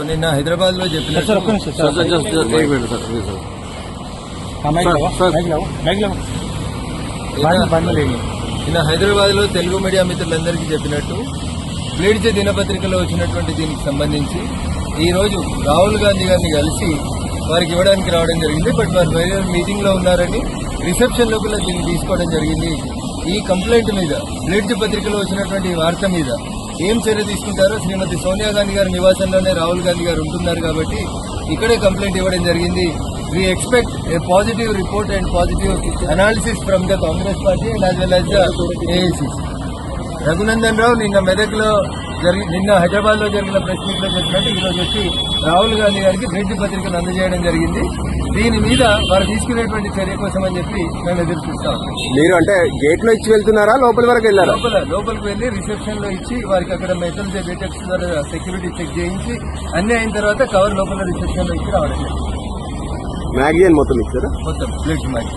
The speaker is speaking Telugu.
సో నిన్న హైదరాబాద్లో చెప్పిన. నిన్న హైదరాబాద్లో తెలుగు మీడియా మిత్రులందరికీ చెప్పినట్టు ప్లేడ్చే దినపత్రికలో వచ్చినటువంటి దీనికి సంబంధించి ఈ రోజు రాహుల్ గాంధీ గారిని కలిసి వారికి ఇవ్వడానికి రావడం జరిగింది. బట్ వారు వేరే మీటింగ్లో ఉన్నారని రిసెప్షన్ లోపల దీన్ని తీసుకోవడం జరిగింది. ఈ కంప్లైంట్ మీద ప్లేడ్చే పత్రికలో వచ్చినటువంటి వార్త మీద ఏం చర్య తీసుకుంటారో శ్రీమతి సోనియా గాంధీ గారి నివాసంలోనే రాహుల్ గాంధీ గారు ఉంటున్నారు కాబట్టి ఇక్కడే కంప్లైంట్ ఇవ్వడం జరిగింది. We expect a positive report and positive analysis from the Congress party and as well as AICC Raghunandan Rao నిన్న మెదక్లో జరిగి నిన్న హైదరాబాద్లో జరిగిన ప్రెస్ మీట్లో చెప్పినట్టు ఈ రోజు వచ్చి రాహుల్ గాంధీ గారికి భేటీ పత్రికను అందజేయడం జరిగింది. దీని మీద వారు తీసుకునేటువంటి చర్య కోసం అని చెప్పి మేము ఎదురు చూస్తా మీరు అంటే గేట్లో ఇచ్చి వెళ్తున్నారా? లోపలి వరకు వెళ్ళారా? లోపల లోపలికి వెళ్ళి రిసెప్షన్లో ఇచ్చి వారికి అక్కడ మెటల్ డిటెక్ట్స్ ద్వారా సెక్యూరిటీ చెక్ చేయించి అన్ని అయిన తర్వాత కవర్ లోపల రిసెప్షన్లో ఇచ్చి రావడం జరిగింది. మ్యాగజైన్ మొత్తం ఇచ్చారా? మొత్తం ప్లేట్ మ్యాచ్